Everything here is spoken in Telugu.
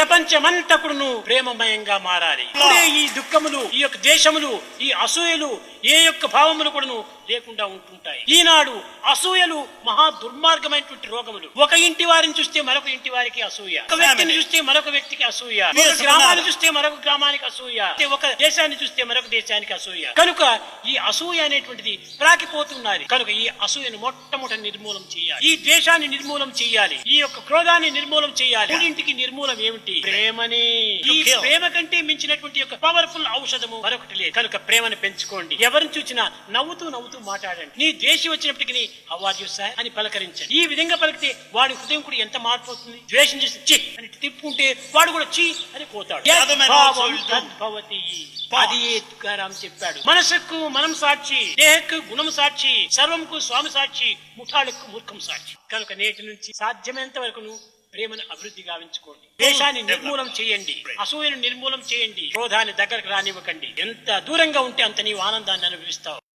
ప్రపంచమంతకుడును ప్రేమమయంగా మారాలి. ఈ దుఃఖములు ఈ యొక్క దేశములు ఈ అసూయలు ఏ యొక్క భావములు కూడాను లేకుండా ఉంటుంటాయి. ఈనాడు అసూయలు మహా దుర్మార్గమైనటువంటి రోగములు. ఒక ఇంటి వారిని చూస్తే మరొక ఇంటి వారికి అసూయ. ఒక వ్యక్తిని చూస్తే మరొక వ్యక్తికి అసూయ. ఒక గ్రామాన్ని? చూస్తే మరొక గ్రామానికి అసూయ. ఒక దేశాన్ని చూస్తే మరొక దేశానికి అసూయ. కనుక ఈ అసూయ అనేటువంటిది ప్రాకిపోతున్నది కనుక ఈ అసూయను మొట్టమొదటి నిర్మూలం చేయాలి. ఈ దేశాన్ని నిర్మూలం చేయాలి. ఈ యొక్క క్రోధాన్ని నిర్మూలం చేయాలి. మూడింటికి నిర్మూలం ఏమిటి? ప్రేమనే ఈ. ప్రేమ కంటే మించినటువంటి యొక్క పవర్ఫుల్ ఔషధము మరొకటి లేదు. కనుక ప్రేమను పెంచుకోండి. ఎవరిని చూసినా నవ్వుతూ నవ్వుతూ మాట్లాడండి. నీ దేశీ వచ్చినప్పటికీ అవార్ సార్ అని పలకరించండి. ఈ విధంగా పలికితే వాడి హృదయం కూడా ఎంత మార్పు అవుతుంది? ద్వేషం చేసి చి అని తిప్పుకుంటే వాడు కూడా చి అని పోతాడు. అది తుకారాం చెప్పాడు? మనసుకు మనం సాక్షి దేహకు గుణం సాక్షి సర్వంకు స్వామి సాక్షి ముఠాలకు మూర్ఖం సాక్షి. కనుక నేటి నుంచి సాధ్యమైనంత వరకు ప్రేమను అభివృద్ధి గావించుకోండి. దేశాన్ని నిర్మూలం చేయండి. అసూయను నిర్మూలం చేయండి. క్రోధాన్ని దగ్గరకు రానివ్వకండి. ఎంత దూరంగా ఉంటే అంత నీవు ఆనందాన్ని అనుభవిస్తావు.